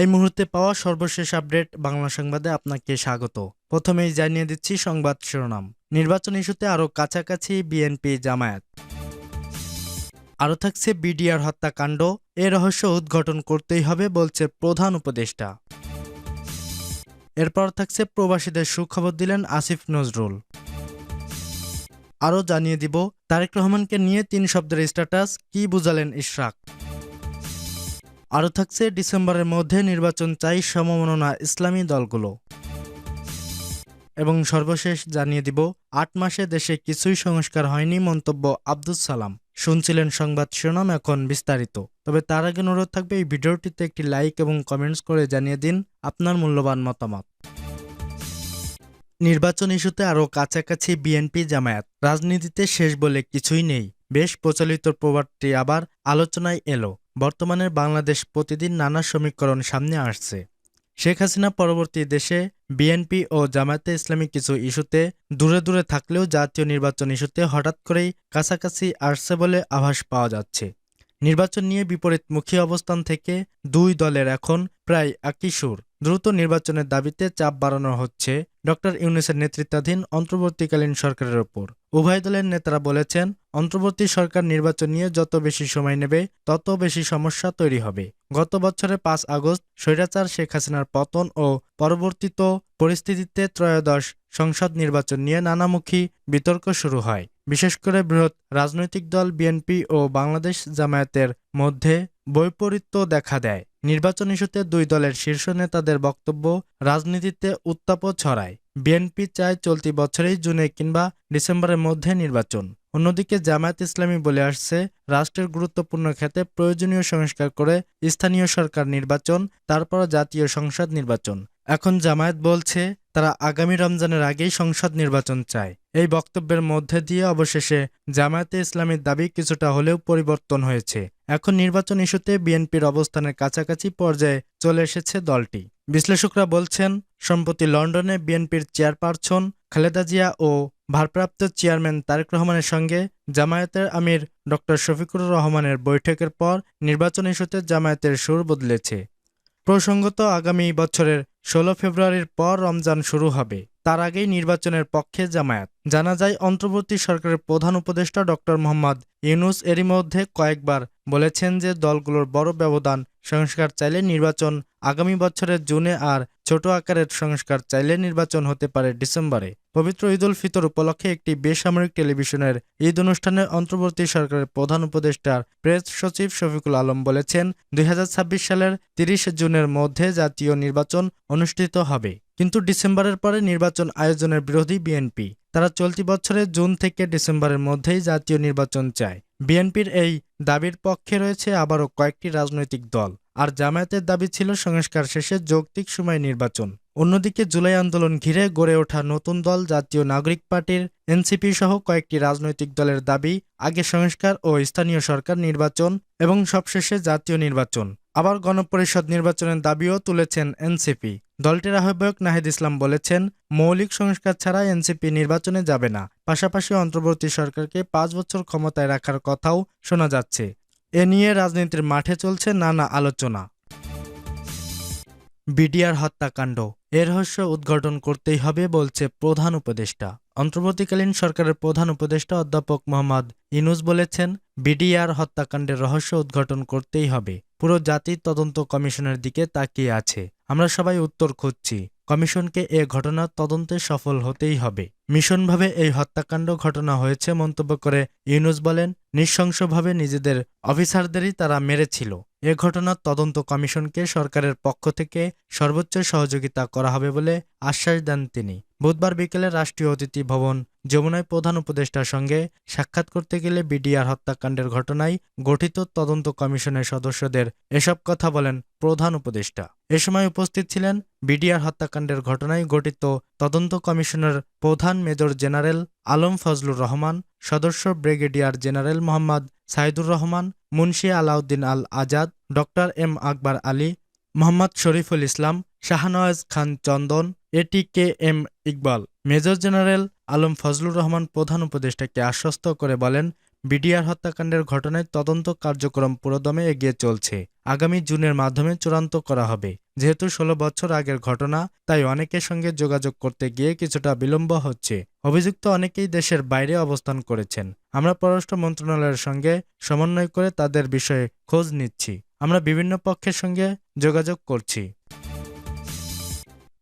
এই মুহূর্তে পাওয়া সর্বশেষ আপডেট বাংলা সংবাদে আপনাকে স্বাগত। প্রথমেই জানিয়ে দিচ্ছি সংবাদ শিরোনাম। নির্বাচন ইস্যুতে আরও কাছাকাছি বিএনপি জামায়াত। আরও থাকছে বিডিআর হত্যাকাণ্ড। এ রহস্য উদ্ঘাটন করতেই হবে বলছে প্রধান উপদেষ্টা। এরপর থাকছে প্রবাসীদের সুখবর দিলেন আসিফ নজরুল। আরও জানিয়ে দিব, তারেক রহমানকে নিয়ে তিন শব্দের স্ট্যাটাস, কি বুঝালেন ইশরাক? আরও থাকছে ডিসেম্বরের মধ্যে নির্বাচন চাই সমমননা ইসলামী দলগুলো। এবং সর্বশেষ জানিয়ে দিব, আট মাসে দেশে কিছুই সংস্কার হয়নি মন্তব্য আব্দুল সালাম। শুনছিলেন সংবাদ শিরোনাম এখন বিস্তারিত। তবে তার আগে অনুরোধ থাকবে এই ভিডিওটিতে একটি লাইক এবং কমেন্টস করে জানিয়ে দিন আপনার মূল্যবান মতামত। নির্বাচন ইস্যুতে আরও কাছাকাছি বিএনপি জামায়াত। রাজনীতিতে শেষ বলে কিছুই নেই। বেশ প্রচলিত প্রবাদটি আবার আলোচনায় এলো। বর্তমানে বাংলাদেশ প্রতিদিন নানা সমীকরণ সামনে আসছে। শেখ হাসিনা পরবর্তী দেশে বিএনপি ও জামায়াতে ইসলামী কিছু ইস্যুতে দূরে দূরে থাকলেও জাতীয় নির্বাচন ইস্যুতে হঠাৎ করেই কাছাকাছি আসছে বলে আভাস পাওয়া যাচ্ছে। নির্বাচন নিয়ে বিপরীতমুখী অবস্থান থেকে দুই দলের এখন প্রায় একই সুর। দ্রুত নির্বাচনের দাবিতে চাপ বাড়ানো হচ্ছে ডক্টর ইউনুসের নেতৃত্বাধীন অন্তর্বর্তীকালীন সরকারের ওপর। উভয় দলের নেতারা বলেছেন, অন্তর্বর্তী সরকার নির্বাচন নিয়ে যত বেশি সময় নেবে, তত বেশি সমস্যা তৈরি হবে। গত বছরে পাঁচ আগস্ট স্বৈরাচার শেখ হাসিনার পতন ও পরবর্তীত পরিস্থিতিতে ত্রয়োদশ সংসদ নির্বাচন নিয়ে নানামুখী বিতর্ক শুরু হয়। বিশেষ করে বৃহৎ রাজনৈতিক দল বিএনপি ও বাংলাদেশ জামায়াতের মধ্যে বৈপরীত্য দেখা দেয়। নির্বাচন ইস্যুতে দুই দলের শীর্ষ নেতাদের বক্তব্য রাজনীতিতে উত্তাপ ছড়ায়। বিএনপি চায় চলতি বছরেই জুনে কিংবা ডিসেম্বরের মধ্যে নির্বাচন। অন্যদিকে জামায়াত ইসলামী বলে আসছে, রাষ্ট্রের গুরুত্বপূর্ণ ক্ষেত্রে প্রয়োজনীয় সংস্কার করে স্থানীয় সরকার নির্বাচন, তারপর জাতীয় সংসদ নির্বাচন। এখন জামায়াত বলছে, তারা আগামী রমজানের আগেই সংসদ নির্বাচন চায়। এই বক্তব্যের মধ্যে দিয়ে অবশেষে জামায়াতে ইসলামীর দাবি কিছুটা হলেও পরিবর্তন হয়েছে। এখন নির্বাচন ইস্যুতে বিএনপির অবস্থানের কাছাকাছি পর্যায়ে চলে এসেছে দলটি। বিশ্লেষকরা বলছেন, সম্প্রতি লন্ডনে বিএনপির চেয়ারপারসন খালেদা জিয়া ও ভারপ্রাপ্ত চেয়ারম্যান তারেক রহমানের সঙ্গে জামায়াতের আমির ডক্টর শফিকুর রহমানের বৈঠকের পর নির্বাচন ইস্যুতে জামায়াতের সুর বদলেছে। প্রসঙ্গত আগামী বছরের ষোলো ফেব্রুয়ারির পর রমজান শুরু হবে। তার আগেই নির্বাচনের পক্ষে জামায়াত। জানা যায়, অন্তর্বর্তী সরকারের প্রধান উপদেষ্টা ডক্টর মোহাম্মদ ইউনুস এরই মধ্যে কয়েকবার বলেছেন যে দলগুলোর বড় ব্যবধান সংস্কার চাইলে নির্বাচন আগামী বছরের জুনে আর ছোট আকারের সংস্কার চাইলে নির্বাচন হতে পারে ডিসেম্বরে। পবিত্র ঈদুল ফিতর উপলক্ষে একটি বেসামরিক টেলিভিশনের ঈদ অনুষ্ঠানে অন্তর্বর্তী সরকারের প্রধান উপদেষ্টার প্রেস সচিব শফিকুল আলম বলেছেন, দুই হাজার ছাব্বিশ সালের তিরিশ জুনের মধ্যে জাতীয় নির্বাচন অনুষ্ঠিত হবে। কিন্তু ডিসেম্বরের পরে নির্বাচন আয়োজনের বিরোধী বিএনপি। তারা চলতি বছরের জুন থেকে ডিসেম্বরের মধ্যেই জাতীয় নির্বাচন চায়। বিএনপির এই দাবির পক্ষে রয়েছে আবারও কয়েকটি রাজনৈতিক দল। আর জামায়াতের দাবি ছিল সংস্কার শেষে যৌক্তিক সময় নির্বাচন। অন্যদিকে জুলাই আন্দোলন ঘিরে গড়ে ওঠা নতুন দল জাতীয় নাগরিক পার্টির এনসিপি সহ কয়েকটি রাজনৈতিক দলের দাবি, আগে সংস্কার ও স্থানীয় সরকার নির্বাচন এবং সবশেষে জাতীয় নির্বাচন। আবার গণপরিষদ নির্বাচনের দাবিও তুলেছেন এনসিপি। দলটির আহ্বায়ক নাহিদ ইসলাম বলেছেন, মৌলিক সংস্কার ছাড়া এনসিপি নির্বাচনে যাবে না। পাশাপাশি অন্তর্বর্তী সরকারকে পাঁচ বছর ক্ষমতায় রাখার কথাও শোনা যাচ্ছে। এ নিয়ে রাজনীতির মাঠে চলছে নানা আলোচনা। বিডিআর হত্যাকাণ্ড। এর রহস্য উদ্ঘাটন করতেই হবে, বলছে প্রধান উপদেষ্টা। অন্তর্বর্তীকালীন সরকারের প্রধান উপদেষ্টা অধ্যাপক মোহাম্মদ ইনুস বলেছেন, বিডিআর হত্যাকাণ্ডের রহস্য উদ্ঘাটন করতেই হবে। পুরো জাতি তদন্ত কমিশনের দিকে তাকিয়ে আছে। আমরা সবাই উত্তর খুঁজছি। কমিশনকে এ ঘটনার তদন্তে সফল হতেই হবে। মিশনভাবে এই হত্যাকাণ্ড ঘটনা হয়েছে মন্তব্য করে ইউনুস বলেন, নৃশংসভাবে নিজেদের অফিসারদেরই তারা মেরেছিল। এ ঘটনার তদন্ত কমিশনকে সরকারের পক্ষ থেকে সর্বোচ্চ সহযোগিতা করা হবে বলে আশ্বাস দেন তিনি। বুধবার বিকেলে রাষ্ট্রীয় অতিথি ভবন যমুনায় প্রধান উপদেষ্টার সঙ্গে সাক্ষাৎ করতে গেলে বিডিআর হত্যাকাণ্ডের ঘটনায় গঠিত তদন্ত কমিশনের সদস্যদের এসব কথা বলেন প্রধান উপদেষ্টা। এ সময় উপস্থিত ছিলেন বিডিআর হত্যাকাণ্ডের ঘটনায় গঠিত তদন্ত কমিশনের প্রধান মেজর জেনারেল আলম ফজলুর রহমান, সদস্য brigadier general Mohammad Saidur Rahman, Munshi Alauddin Al Azad, doctor M Akbar Ali, Mohammad Shariful Islam, Shahnawaz Khan Chandan AT K M Iqbal, major general Alam Fazlur Rahman প্রধান উপদেষ্টাকে আশ্বস্ত করে বলেন, বিডিআর হত্যাকাণ্ডের ঘটনায় তদন্ত কার্যক্রম পুরোদমে এগিয়ে চলছে। আগামী জুনের মাধ্যমে চূড়ান্ত করা হবে। যেহেতু ষোলো বছর আগের ঘটনা, তাই অনেকের সঙ্গে যোগাযোগ করতে গিয়ে কিছুটা বিলম্ব হচ্ছে। অভিযুক্ত অনেকেই দেশের বাইরে অবস্থান করেছেন। আমরা পররাষ্ট্র মন্ত্রণালয়ের সঙ্গে সমন্বয় করে তাদের বিষয়ে খোঁজ নিচ্ছি। আমরা বিভিন্ন পক্ষের সঙ্গে যোগাযোগ করছি।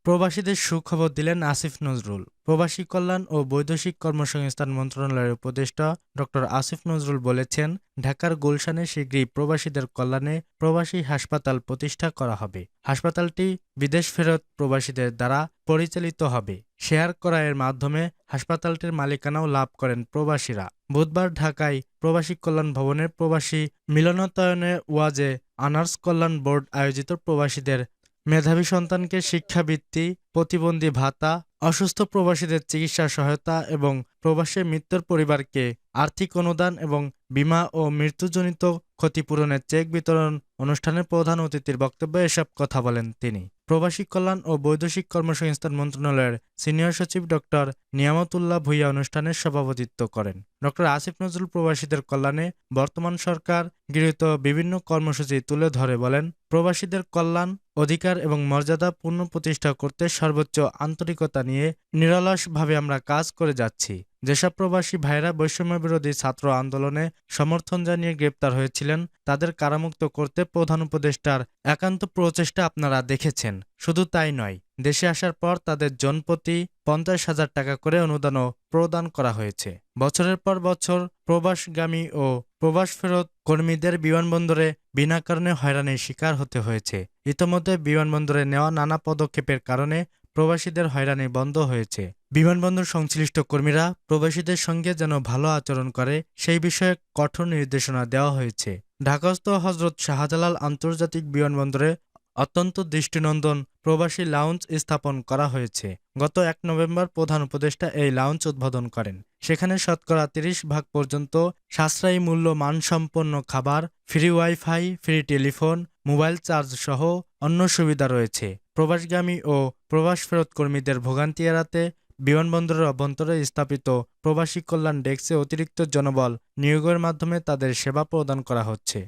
প্রবাসীদের সুখবর দিলেন আসিফ নজরুল। প্রবাসী কল্যাণ ও বৈদেশিক কর্মসংস্থান মন্ত্রণালয়ের উপদেষ্টা ড আসিফ নজরুল বলেছেন, ঢাকার গুলশানে শীঘ্রই প্রবাসীদের কল্যাণে প্রবাসী হাসপাতাল প্রতিষ্ঠা করা হবে। হাসপাতালটি বিদেশ ফেরত প্রবাসীদের দ্বারা পরিচালিত হবে। শেয়ার করা এর মাধ্যমে হাসপাতালটির মালিকানাও লাভ করেন প্রবাসীরা। বুধবার ঢাকায় প্রবাসী কল্যাণ ভবনের প্রবাসী মিলনায়তনে ওয়াজে আনার্স কল্যাণ বোর্ড আয়োজিত প্রবাসীদের মেধাবী সন্তানকে শিক্ষাবৃত্তি, প্রতিবন্ধী ভাতা, অসুস্থ প্রবাসীদের চিকিৎসা সহায়তা এবং প্রবাসী মৃত্যুর পরিবারকে আর্থিক অনুদান এবং বীমা ও মৃত্যুজনিত ক্ষতিপূরণের চেক বিতরণ অনুষ্ঠানের প্রধান অতিথির বক্তব্যে এসব কথা বলেন তিনি। প্রবাসী কল্যাণ ও বৈদেশিক কর্মসংস্থান মন্ত্রণালয়ের সিনিয়র সচিব ডক্টর নিয়ামতুল্লাহ ভুইয়া অনুষ্ঠানের সভাপতিত্ব করেন। ডক্টর আসিফ নজরুল প্রবাসীদের কল্যাণে বর্তমান সরকার গৃহীত বিভিন্ন কর্মসূচি তুলে ধরে বলেন, প্রবাসীদের কল্যাণ অধিকার এবং মর্যাদা পুনঃপ্রতিষ্ঠা প্রতিষ্ঠা করতে সর্বোচ্চ আন্তরিকতা নিয়ে নিরলসভাবে আমরা কাজ করে যাচ্ছি। যেসব প্রবাসী ভাইরা বৈষম্য বিরোধী ছাত্র আন্দোলনে সমর্থন জানিয়ে গ্রেপ্তার হয়েছিলেন, তাদের কারামুক্ত করতে প্রধান উপদেষ্টার একান্ত প্রচেষ্টা আপনারা দেখেছেন। শুধু তাই নয়, দেশে আসার পর তাদের জনপ্রতি পঞ্চাশ হাজার টাকা করে অনুদানও প্রদান করা হয়েছে। বছরের পর বছর প্রবাসগামী ও প্রবাস ফেরত কর্মীদের বিমানবন্দরে বিনা কারণে হয়রানির শিকার হতে হয়েছে। ইতোমধ্যে বিমানবন্দরে নেওয়া নানা পদক্ষেপের কারণে প্রবাসীদের হয়রানি বন্ধ হয়েছে। বিমানবন্দর সংশ্লিষ্ট কর্মীরা প্রবাসীদের সঙ্গে যেন ভালো আচরণ করে, সেই বিষয়ে কঠোর নির্দেশনা দেওয়া হয়েছে। ঢাকাস্থ হজরত শাহজালাল আন্তর্জাতিক বিমানবন্দরে অত্যন্ত দৃষ্টিনন্দন প্রবাসী লাউঞ্জ স্থাপন করা হয়েছে। গত এক নভেম্বর প্রধান উপদেষ্টা এই লাউঞ্জ উদ্বোধন করেন। সেখানে শতকরা তিরিশ ভাগ পর্যন্ত সাশ্রয়ী মূল্য মানসম্পন্ন খাবার, free wifi, free telephone, mobile charge সহ অন্য সুবিধা রয়েছে। প্রবাসগামী ও প্রবাস ফেরত কর্মীদের ভোগান্তি এড়াতে বিমানবন্দরের অভ্যন্তরে স্থাপিত প্রবাসী কল্যাণ ডেস্কে অতিরিক্ত জনবল নিয়োগের মাধ্যমে তাদের সেবা প্রদান করা হচ্ছে।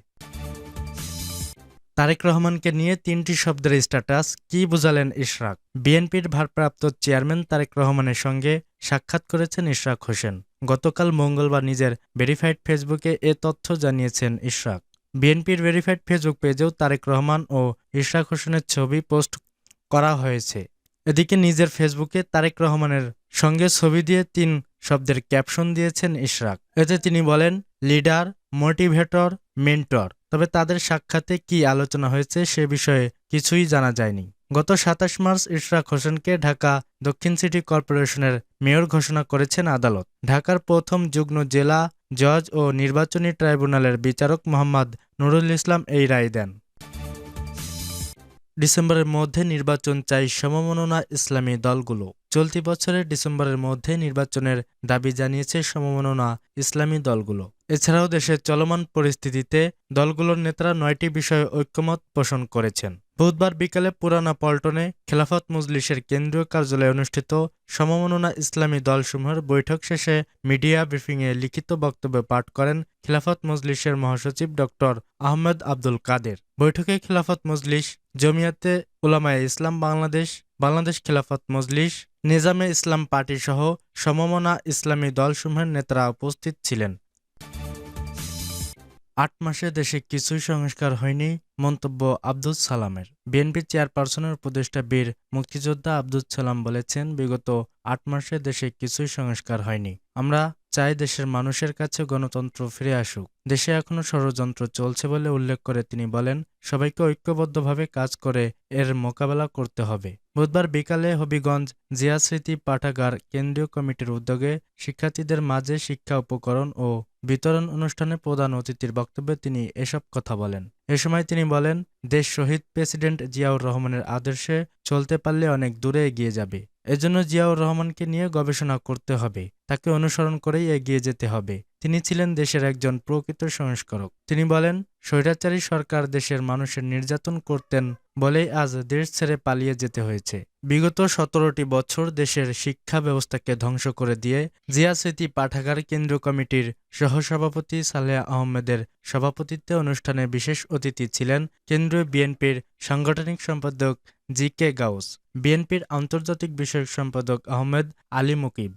তারেক রহমানকে নিয়ে তিনটি শব্দের স্ট্যাটাস, কি বুঝালেন ইশরাক? বিএনপির ভারপ্রাপ্ত চেয়ারম্যান তারেক রহমানের সঙ্গে সাক্ষাৎ করেছেন ইশরাক হোসেন। গতকাল মঙ্গলবার নিজের ভেরিফাইড ফেসবুকে এ তথ্য জানিয়েছেন ইশরাক। বিএনপির ভেরিফাইড ফেসবুক পেজেও তারেক রহমান ও ইশরাক হোসেনের ছবি পোস্ট করা হয়েছে। এদিকে নিজের ফেসবুকে তারেক রহমানের সঙ্গে ছবি দিয়ে তিন শব্দের ক্যাপশন দিয়েছেন ইশরাক। এতে তিনি বলেন, লিডার, মোটিভেটর, মেন্টর। তবে তাদের সাক্ষাতে কি আলোচনা হয়েছে সে বিষয়ে কিছুই জানা যায়নি। গত সাতাশ মার্চ ইশরাক হোসেনকে ঢাকা দক্ষিণ সিটি কর্পোরেশনের মেয়র ঘোষণা করেছেন আদালত। ঢাকার প্রথম যুগ্ম জেলা জজ ও নির্বাচনী ট্রাইব্যুনালের বিচারক মোহাম্মদ নুরুল ইসলাম এই রায় দেন। ডিসেম্বরের মধ্যে নির্বাচন চাই সমমননা ইসলামী দলগুলো। চলতি বছরের ডিসেম্বরের মধ্যে নির্বাচনের দাবি জানিয়েছে সমমননা ইসলামী দলগুলো। এছাড়াও দেশের চলমান পরিস্থিতিতে দলগুলোর নেতারা নয়টি বিষয়ে ঐক্যমত পোষণ করেছেন। বুধবার বিকালে পুরানা পল্টনে খেলাফত মজলিসের কেন্দ্রীয় কার্যালয়ে অনুষ্ঠিত সমমননা ইসলামী দলসমূহের বৈঠক শেষে মিডিয়া ব্রিফিংয়ে লিখিত বক্তব্য পাঠ করেন খিলাফত মজলিসের মহাসচিব ড. আহমেদ আব্দুল কাদের। বৈঠকে খিলাফত মজলিস, জমিয়াতে উলামায়ে ইসলাম বাংলাদেশ বাংলাদেশ খেলাফত মজলিস, নিজামে ইসলাম পার্টি সহ সমমনা ইসলামী দলসমূহের নেতারা উপস্থিত ছিলেন। আট মাসে দেশে কিছুই সংস্কার হয়নি, মন্তব্য আব্দুল সালামের। বিএনপি চেয়ারপারসনের উপদেষ্টা বীর মুক্তিযোদ্ধা আব্দুল সালাম বলেছেন, বিগত আট মাসে দেশে কিছুই সংস্কার হয়নি। আমরা চাই দেশের মানুষের কাছে গণতন্ত্র ফিরে আসুক। দেশে এখনও ষড়যন্ত্র চলছে বলে উল্লেখ করে তিনি বলেন, সবাইকে ঐক্যবদ্ধভাবে কাজ করে এর মোকাবেলা করতে হবে। বুধবার বিকালে হবিগঞ্জ জিয়া স্মৃতি পাঠাগার কেন্দ্রীয় কমিটির উদ্যোগে শিক্ষার্থীদের মাঝে শিক্ষা উপকরণ ও বিতরণ অনুষ্ঠানে প্রধান অতিথির বক্তব্যে তিনি এসব কথা বলেন। এ সময় তিনি বলেন, দেশ শহীদ প্রেসিডেন্ট জিয়াউর রহমানের আদর্শে চলতে পারলে অনেক দূরে এগিয়ে যাবে। এজন্য জিয়াউর রহমানকে নিয়ে গবেষণা করতে হবে। তাকে অনুসরণ করেই এগিয়ে যেতে হবে। তিনি ছিলেন দেশের একজন প্রকৃত সংস্কারক। তিনি বলেন, স্বৈরাচারী সরকার দেশের মানুষের নির্যাতন করতেন বলেই আজ দেশ ছেড়ে পালিয়ে যেতে হয়েছে। বিগত সতেরোটি বছর দেশের শিক্ষা ব্যবস্থাকে ধ্বংস করে দিয়ে জিয়া স্মৃতি পাঠাগার কেন্দ্রীয় কমিটির সহসভাপতি সালেহ আহমেদের সভাপতিত্বে অনুষ্ঠানে বিশেষ অতিথি ছিলেন কেন্দ্রীয় বিএনপির সাংগঠনিক সম্পাদক জি কে গাউস। বিএনপির আন্তর্জাতিক বিষয়ক সম্পাদক আহমেদ আলী মুকিব।